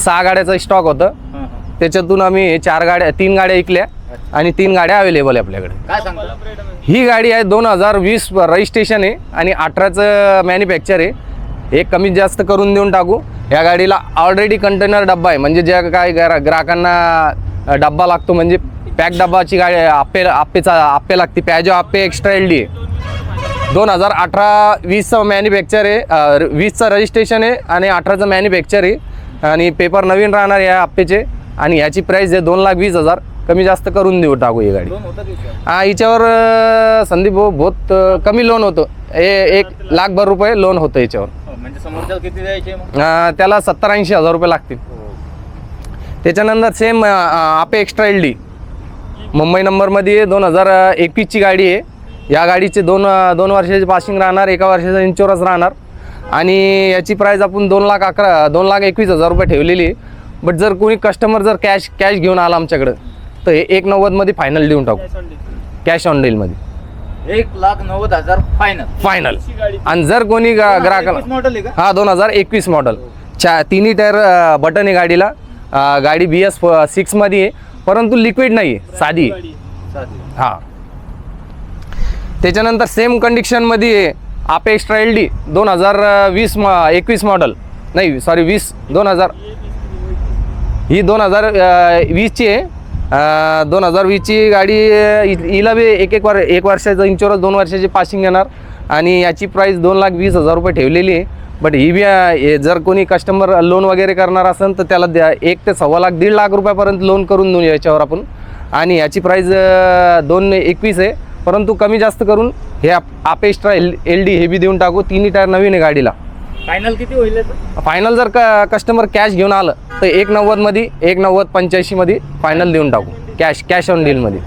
सहा गाड्याचा स्टॉक होतं. त्याच्यातून आम्ही चार गाड्या तीन गाड्या ऐकल्या आणि तीन गाड्या अवेलेबल आहे आपल्याकडे. ही गाडी आहे दोन हजार वीस रजिस्ट्रेशन आहे आणि अठराचं मॅन्युफॅक्चर आहे. हे कमी जास्त करून देऊन टाकू. या गाडीला ऑलरेडी कंटेनर डब्बा आहे. म्हणजे ज्या काय ग्रा ग्राहकांना डब्बा लागतो म्हणजे पॅक डब्बाची गाडी आप्पे आप्पेचा आप्पे लागते. पॅजो आप्पे एक्स्ट्रा एल डी आहे. दोन हजार अठरा वीसचं मॅन्युफॅक्चर आहे. वीसचं रजिस्ट्रेशन आहे आणि अठराचं मॅन्युफॅक्चर आहे. आणि पेपर नवीन राहणार या आप्पेचे आणि ह्याची प्राईस आहे दोन लाख वीस हजार. कमी जास्त करून देऊ टाकू ही गाडी? हा हिच्यावर संदीप भाऊ बहुत कमी लोन होतं. ए एक लाखभर रुपये लोन होतं याच्यावर हो, म्हणजे त्याला सत्तर ऐंशी हजार रुपये लागतील. त्याच्यानंतर सेम आपे एक्स्ट्रा एल डी मुंबई नंबरमध्ये दोन हजार एकवीसची गाडी आहे. या गाडीचे दोन दोन वर्षाची पासिंग राहणार एका वर्षाचा इन्शुरन्स राहणार. आणि याची प्राईस आपण दोन लाख अकरा दोन लाख एकवीस हजार रुपये ठेवलेली आहे. बट जर कोणी कस्टमर जर कॅश कॅश घेऊन आला आमच्याकडं तर हे एक नव्वदमध्ये फायनल देऊन टाकू. कॅश ऑन डीलमध्ये एक लाख नव्वद हजार फायनल फायनल आणि जर कोणी ग्राहकाला मॉडेल आहे का? हा दोन हजार एकवीस मॉडल चा तिन्ही टायर बटन आहे गाडीला. गाडी बी एस सिक्समध्ये आहे. परंतु लिक्विड नाही आहे साधी आहे. साधी. हा. त्याच्यानंतर सेम कंडिशनमध्ये आहे आपे एक्स्ट्रा एल डी दोन हजार वीस म एकवीस मॉडल नाही सॉरी वीस दोन हजार ही दोन हजार वीसची आहे. दोन हजार वीसची गाडी हिला बी एक एक वर एक वर्षाचा इन्शुरन्स दोन वर्षाची पासिंग येणार आणि याची प्राईस दोन लाख वीस हजार रुपये ठेवलेली आहे. बट ही बी जर कोणी कस्टमर लोन वगैरे करणार असेल तर त्याला द्या. एक ते सव्वा लाख दीड लाख रुपयापर्यंत लोन करून देऊ याच्यावर आपण. आणि याची प्राईज दोन एकवीस आहे. परंतु कमी जास्त करून हे आप एक्स्ट्रा एल एल डी हे बी देऊन टाकू. तिन्ही टायर नवीन आहे गाडीला. फायनल किती होईल याचं? फायनल जर क कस्टमर कॅश घेऊन आलं तर एक नव्वदमध्ये एक नव्वद पंच्याऐंशीमध्ये फायनल देऊन टाकू. Cash cash on डीलमध्ये